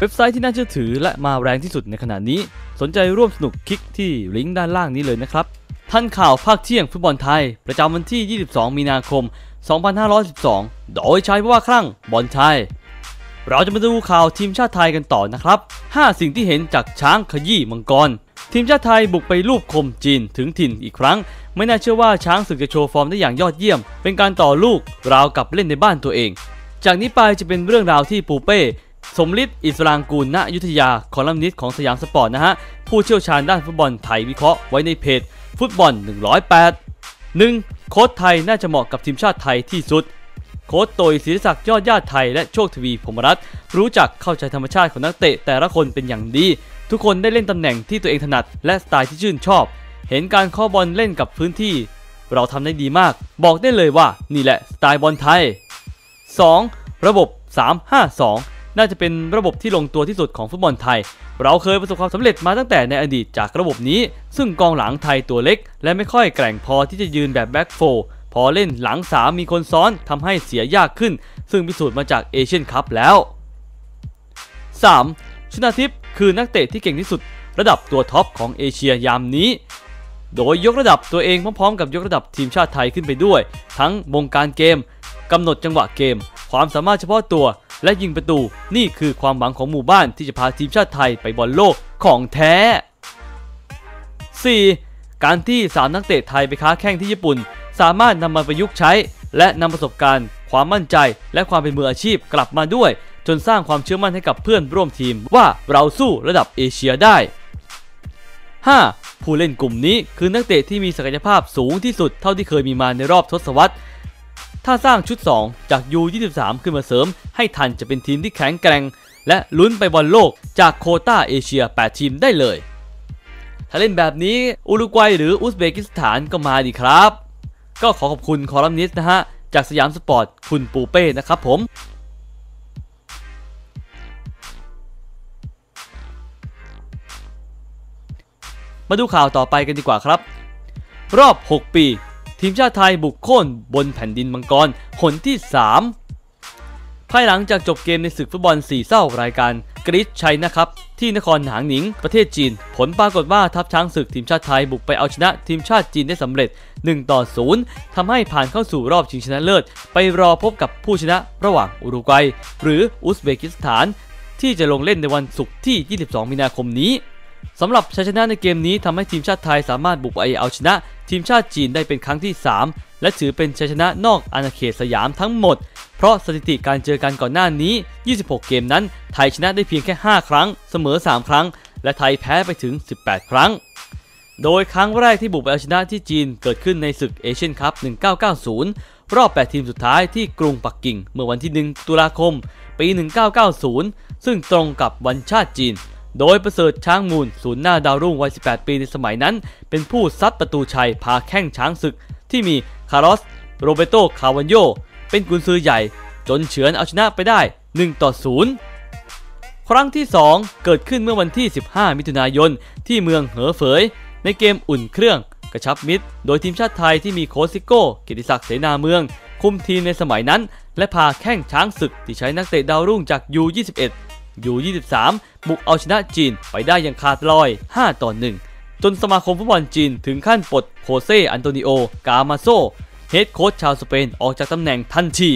เว็บไซต์ที่น่าเชื่อถือและมาแรงที่สุดในขณะนี้ สนใจร่วมสนุกคลิกที่ลิงก์ด้านล่างนี้เลยนะครับท่านข่าวภาคเที่ยงฟุตบอลไทย ประจำวันที่ 22 มีนาคม 2512 โดยใช้ว่าคลั่งบอลไทย เราจะมาดูข่าวทีมชาติไทยกันต่อนะครับ 5 สิ่งที่เห็นจากช้างขยี้มังกร ทีมชาติไทยบุกไปลูบคมจีนถึงถิ่นอีกครั้ง ไม่น่าเชื่อว่าช้างศึกจะโชว์ฟอร์มได้อย่างยอดเยี่ยม เป็นการต่อลูกราวกับเล่นในบ้านตัวเอง จากนี้ไปจะเป็นเรื่องราวที่ปูเป้ สมฤทธิ์อิสรางกูลณอยุธยาคอลัมนิสต์ของสยามสปอร์ตนะฮะ ผู้เชี่ยวชาญด้านฟุตบอลไทยวิเคราะห์ไว้ในเพจ ฟุตบอล 108 1. โค้ชไทยน่าจะเหมาะกับทีมชาติไทยที่สุด โค้ชโตยศิริศักดิ์ยอดญาติไทยและโชคทวีพมรัตน์รู้จักเข้าใจธรรมชาติของนักเตะแต่ละคนเป็นอย่างดี ทุกคนได้เล่นตำแหน่งที่ตัวเองถนัด และสไตล์ที่ชื่นชอบ เห็นการข้อบอลเล่นกับพื้นที่ เราทำได้ดีมาก บอกได้เลยว่านี่แหละสไตล์บอลไทย 2. ระบบ 352 น่าจะเป็นระบบที่ลงตัวที่สุดของฟุตบอลไทย เราเคยประสบความสำเร็จมาตั้งแต่ในอดีตจากระบบนี้ ซึ่งกองหลังไทยตัวเล็ก และไม่ค่อยแกร่งพอที่จะยืนแบบแบ็กโฟพอเล่นหลัง3มีคนซ้อนทำให้เสียยากขึ้น ซึ่งพิสูจน์มาจากเอเชียนคัพแล้ว 3. ชนาทิพย์คือนักเตะที่เก่งที่สุด ระดับตัวท็อปของเอเชียยามนี้โดยยกระดับตัวเองพร้อมๆกับยกระดับทีมชาติไทยขึ้นไปด้วย ทั้งวงการเกม กำหนดจังหวะเกม ความสามารถเฉพาะตัว และยิงประตู นี่คือความหวังของหมู่บ้านที่จะพาทีมชาติไทยไปบอลโลกของแท้ 4. การที่ 3 นักเตะไทยไปค้าแข่งที่ญี่ปุ่น สามารถนำมาประยุกต์ใช้ และนำประสบการณ์ ความมั่นใจ และความเป็นมืออาชีพกลับมาด้วย จนสร้างความเชื่อมั่นให้กับเพื่อนร่วมทีมว่าเราสู้ระดับเอเชียได้ 5. ผู้เล่นกลุ่มนี้คือนักเตะที่มีศักยภาพสูงที่สุดเท่าที่เคยมีมาในรอบทศวรรษ ถ้าสร้างชุด 2 จาก U23 ขึ้นมาเสริม ให้ทันจะเป็นทีมที่แข็งแกร่ง และลุ้นไปบอลโลกจากโคต้าเอเชีย 8 ทีมได้เลย ถ้าเล่นแบบนี้อุรุกวัยหรืออุซเบกิสถานก็มาดีครับ ก็ขอขอบคุณคอลัมนิสต์นะฮะ จากสยามสปอร์ตคุณปูเป้นะครับผมมาดูข่าวต่อไปกันดีกว่าครับ รอบ 6 ปี ทีมชาติไทยบุกโค่นบนแผ่นดินมังกรหนที่ 3 ภายหลังจากจบเกมในศึกฟุตบอล4เศร้ารายการกรีซชัยนะครับ ที่นครหางหนิง ประเทศจีน ผลปรากฏว่าทัพช้างศึกทีมชาติไทยบุกไปเอาชนะทีมชาติจีนได้สำเร็จ 1 ต่อ 0ทำให้ผ่านเข้าสู่รอบชิงชนะเลิศ ไปรอพบกับผู้ชนะระหว่างอุรุกวัย หรืออุซเบกิสถาน ที่จะลงเล่นในวันศุกร์ที่ 22 มีนาคมนี้ สำหรับชัยชนะในเกมนี้ทำให้ทีมชาติไทยสามารถบุกไปเอาชนะ ทีมชาติจีนได้เป็นครั้งที่ 3 และถือเป็นชัยชนะนอกอาณาเขตสยามทั้งหมด เพราะสถิติการเจอกันก่อนหน้านี้ 26 เกมนั้น ไทยชนะได้เพียงแค่ 5 ครั้ง เสมอ 3 ครั้ง และไทยแพ้ไปถึง 18 ครั้ง โดยครั้งแรกที่บุกไปเอาชนะที่จีนเกิดขึ้นในศึกเอเชียนคัพ 1990 รอบ 8 ทีมสุดท้ายที่กรุงปักกิ่ง เมื่อวันที่ 1 ตุลาคม ปี 1990 ซึ่งตรงกับวันชาติจีน โดยประเสริฐช้างมูลศูนย์หน้าดาวรุ่งวัย 18 ปีในสมัยนั้น เป็นผู้ซัดประตูชัยพาแข้งช้างศึก ที่มีคาร์ลอส โรเบโต คาวันโย เป็นกุนซือใหญ่ จนเฉือนเอาชนะไปได้ 1 ต่อ 0 ครั้งที่ 2 เกิดขึ้นเมื่อวันที่ 15 มิถุนายน ที่เมืองเหอเฝยในเกมอุ่นเครื่องกระชับมิตร โดยทีมชาติไทยที่มีโคซิโก้กิติศักดิ์เสนาเมือง คุมทีมในสมัยนั้น และพาแข้งช้างศึกที่ใช้นักเตะดาวรุ่งจาก U21 U23 บุกเอาชนะจีนไปได้อย่างขาดลอย 5 ต่อ 1 จนสมาคมฟุตบอลจีนถึงขั้นปลดโคเซอันโตนิโอกามาโซเฮดโค้ชชาวสเปนออกจากตำแหน่งทันที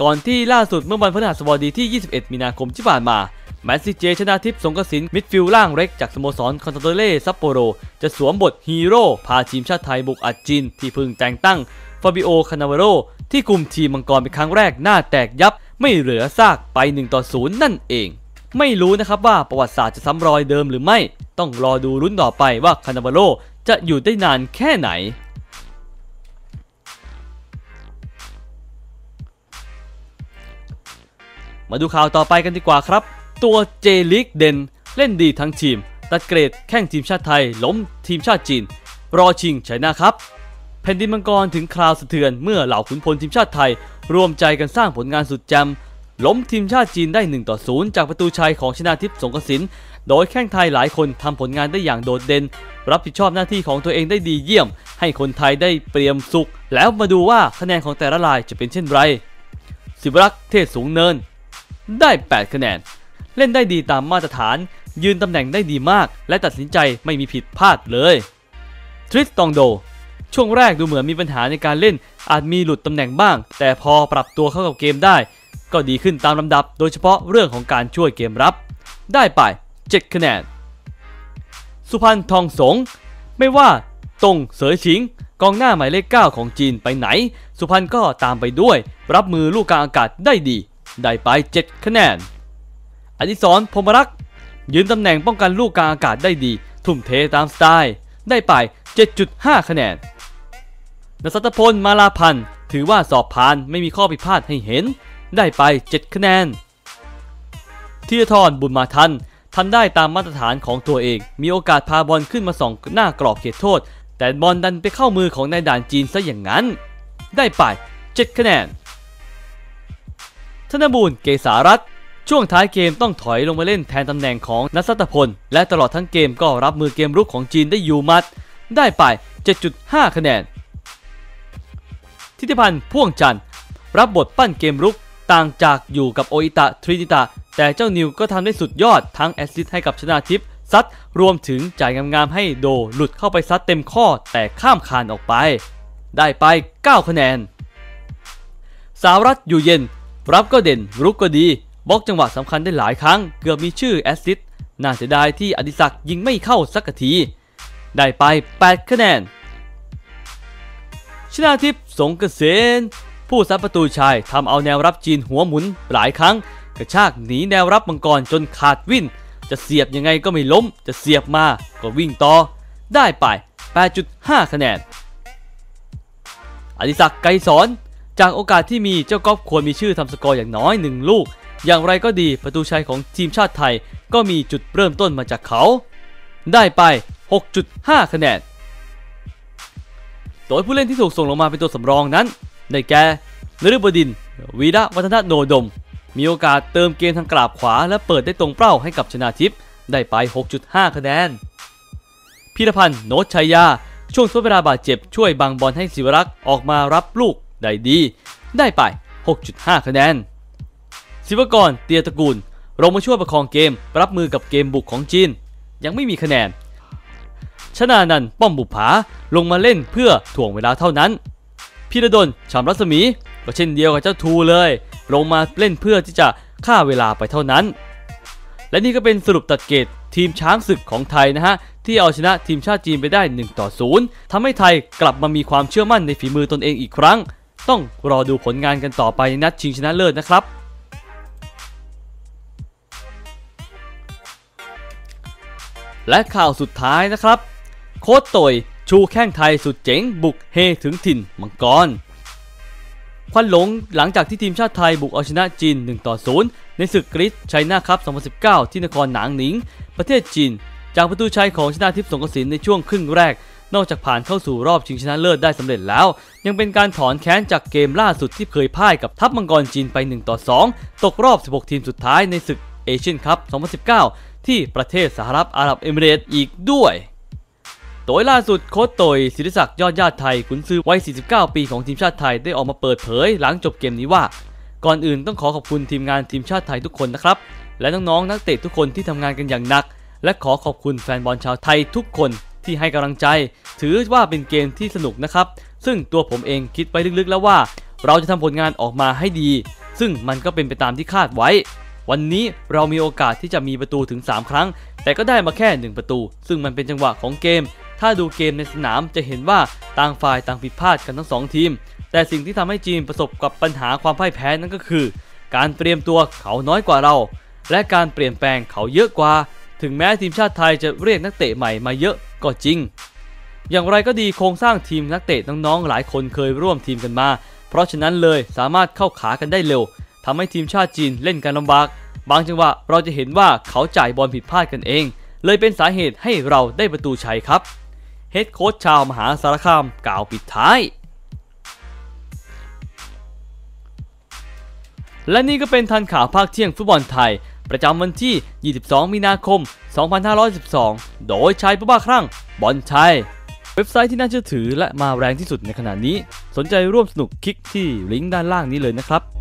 ก่อนที่ล่าสุดเมื่อวันพฤหัสบดีที่ 21 มีนาคมที่ผ่านมาแมนซิเจชนาทิพย์สงกสินมิดฟิลด์ล่างเล็กจากสโมสรคอนซาโตเล่ซัปโปโร จะสวมบทฮีโร่พาทีมชาติไทยบุกอัดจีนที่เพิ่งแต่งตั้งฟาบิโอ คานาวโร ที่กลุ่มทีมมังกรเป็นครั้งแรกหน้าแตกยับ ไม่เหลือซากไป1ต่อ0นั่นเอง ไม่รู้นะครับว่าประวัติศาสตร์จะซ้ำรอยเดิมหรือไม่ ต้องรอดูรุ่นต่อไปว่าคานาวาโรจะอยู่ได้นานแค่ไหนมาดูข่าวต่อไปกันดีกว่าครับ ตัวเจลิกเดนเล่นดีทั้งทีม ตัดเกรดแข่งทีมชาติไทย ล้มทีมชาติจีน รอชิงชัยนะครับ ผ่นดินมังกรถึงคราวสะเทือนเมื่อเหล่าขุนพลทีมชาติไทย รวมใจกันสร้างผลงานสุดจมล้มทีมชาติจีนได้1ต่อ0จากประตูชัยของชนาทิพย์สงกสินโดยแข้งไทยหลายคนทำผลงานได้อย่างโดดเด่น รับผิดชอบหน้าที่ของตัวเองได้ดีเยี่ยม ให้คนไทยได้เปรียมสุข แล้วมาดูว่าคะแนนของแต่ละรายจะเป็นเช่นไรสิบรักษ์เทศสูงเนิน ได้ 8 คะแนน เล่นได้ดีตามมาตรฐาน ยืนตำแหน่งได้ดีมาก และตัดสินใจไม่มีผิดพลาดเลย ทริสตองโด ช่วงแรกดูเหมือนมีปัญหาในการเล่น อาจมีหลุดตำแหน่งบ้าง แต่พอปรับตัวเข้ากับเกมได้ ก็ดีขึ้นตามลำดับ โดยเฉพาะเรื่องของการช่วยเกมรับ ได้ไป 7 คะแนน สุพรรณทองสง ไม่ว่าตรงเสยชิง กองหน้าหมายเลข 9 ของจีนไปไหน สุพรรณก็ตามไปด้วย รับมือลูกกลางอากาศได้ดี ได้ไป 7 คะแนนอดิศรพรหมรักษ์ยืนตำแหน่งป้องกันลูกกลางอากาศได้ดี ทุ่มเทตามสไตล์ ได้ไป 7.5 คะแนน นสัตพลมาลาพันธ์ถือว่าสอบผ่านไม่มีข้อผิดพลาดให้เห็น ได้ไป 7 คะแนนธีรทรบุญมาทันทำได้ตามมาตรฐานของตัวเอง มีโอกาสพาบอลขึ้นมาส่องหน้ากรอบเขตโทษ แต่บอลดันไปเข้ามือของนายด่านจีนซะอย่างนั้น ได้ไป 7 คะแนน ธนบูรณ์เกษารัตช่วงท้ายเกมต้องถอยลงมาเล่นแทนตำแหน่งของนัสัตพล และตลอดทั้งเกมก็รับมือเกมรุกของจีนได้อยู่มัด ได้ไป 7.5 คะแนน ทิติพันธ์พ่วงจันทร์รับบทปั้นเกมรุกต่างจากอยู่กับโออิตะทรินิตะ แต่เจ้านิวก็ทำได้สุดยอดทั้งแอสซิสต์ให้กับชนาทิพย์ซัดรวมถึงจ่ายงามๆให้โดหลุดเข้าไปซัดเต็มข้อแต่ข้ามคานออกไป ได้ไป 9 คะแนน สาวรัฐอยู่เย็น รับก็เด่นรุกก็ดีบล็อกจังหวะสำคัญได้หลายครั้ง เกือบมีชื่อแอสซิสน่าเสียดายที่อดิศักยิงไม่เข้าสักที ได้ไป 8 คะแนน ชนาทิพย์สงเกษนผู้ซัดประตูชายทำเอาแนวรับจีนหัวหมุนหลายครั้ง กระชากหนีแนวรับมังกรจนขาดวิ่น จะเสียบยังไงก็ไม่ล้ม จะเสียบมาก็วิ่งต่อ ได้ไป 8.5 คะแนน อดิศักดิ์ไกรสอน จากโอกาสที่มีเจ้าก๊อฟควรมีชื่อทำสกอร์อย่างน้อยหนึ่งลูก อย่างไรก็ดีประตูชัยของทีมชาติไทยก็มีจุดเริ่มต้นมาจากเขา ได้ไป 6.5 คะแนน โดยผู้เล่นที่ถูกส่งลงมาเป็นตัวสำรองนั้น ได้แก่นฤบดิน วีระวัฒนโนดม มีโอกาสเติมเกมทางกราบขวา และเปิดได้ตรงเป้าให้กับชนาทิพย์ได้ไป 6.5 คะแนน พิรพันธ์โนชัยยา ช่วงทดเวลาบาดเจ็บช่วยบังบอลให้ศิวรักษ์ออกมารับลูกได้ดี ได้ไป 6.5 คะแนน ศิวกรเตียตระกูลลงมาช่วยประคองเกม รับมือกับเกมบุกของจีน ยังไม่มีคะแนน ชนานันป้อมบุผาลงมาเล่นเพื่อถ่วงเวลาเท่านั้นพีระดลชามรัศมีก็เช่นเดียวกับเจ้าทูเลย ลงมาเล่นเพื่อที่จะฆ่าเวลาไปเท่านั้น และนี่ก็เป็นสรุปตัดเกรดทีมช้างศึกของไทยนะฮะ ที่เอาชนะทีมชาติจีนไปได้1ต่อ0ทำให้ไทยกลับมามีความเชื่อมั่นในฝีมือตนเองอีกครั้ง ต้องรอดูผลงานกันต่อไปในนัดชิงชนะเลิศนะครับและข่าวสุดท้ายนะครับ โค้ดตยชูแข้งไทยสุดเจ๋งบุกเฮถึงถิ่นมังกร ควันหลงหลังจากที่ทีมชาติไทยบุกเอาชนะจีน 1 ต่อ 0 ในศึกกรีซไชน่าคัพ 2019 ที่นครหนางหนิง ประเทศจีน จากประตูชัยของชนะทิพย์สงกระสินในช่วงครึ่งแรก นอกจากผ่านเข้าสู่รอบชิงชนะเลิศได้สำเร็จแล้ว ยังเป็นการถอนแค้นจากเกมล่าสุดที่เคยพ่ายกับทัพมังกรจีนไป 1 ต่อ 2 ตกรอบ 16 ทีมสุดท้ายในศึกเอเชียนคัพ 2019 ที่ประเทศสหรัฐอาหรับเอมิเรตส์อีกด้วย โดยล่าสุดโค้ชโตยศิริศักดิ์ยอดญาติไทยขุนซื้อวัย 49 ปีของทีมชาติไทยได้ออกมาเปิดเผยหลังจบเกมนี้ว่า ก่อนอื่นต้องขอขอบคุณทีมงานทีมชาติไทยทุกคนนะครับ และน้องๆนักเตะทุกคนที่ทำงานกันอย่างหนัก และขอขอบคุณแฟนบอลชาวไทยทุกคนที่ให้กำลังใจ ถือว่าเป็นเกมที่สนุกนะครับ ซึ่งตัวผมเองคิดไปลึกๆแล้วว่า เราจะทำผลงานออกมาให้ดี ซึ่งมันก็เป็นไปตามที่คาดไว้ วันนี้เรามีโอกาสที่จะมีประตูถึง 3 ครั้ง แต่ก็ได้มาแค่ 1 ประตู ซึ่งมันเป็นจังหวะของเกม ถ้าดูเกมในสนามจะเห็นว่าต่างฝ่ายต่างผิดพลาดกันทั้งสองทีม แต่สิ่งที่ทำให้จีนประสบกับปัญหาความพ่ายแพ้นั่นก็คือ การเตรียมตัวเขาน้อยกว่าเรา และการเปลี่ยนแปลงเขาเยอะกว่า ถึงแม้ทีมชาติไทยจะเรียกนักเตะใหม่มาเยอะก็จริง อย่างไรก็ดีโครงสร้างทีมนักเตะน้องๆหลายคนเคยร่วมทีมกันมา เพราะฉะนั้นเลยสามารถเข้าขากันได้เร็วทำให้ทีมชาติจีนเล่นกันลำบาก บางจังหวะเราจะเห็นว่าเขาจ่ายบอลผิดพลาดกันเอง เลยเป็นสาเหตุให้เราได้ประตูชัยครับ เฮดโค้ชชาวมหาสารคามกล่าวปิดท้าย และนี่ก็เป็นทันข่าวภาคเที่ยงฟุตบอลไทย ประจำวันที่ 22 มีนาคม 2512 โดยชายผู้บ้าคลั่งบอลชัยเว็บไซต์ที่น่าเชื่อถือและมาแรงที่สุดในขณะนี้ สนใจร่วมสนุกคลิกที่ลิงก์ด้านล่างนี้เลยนะครับ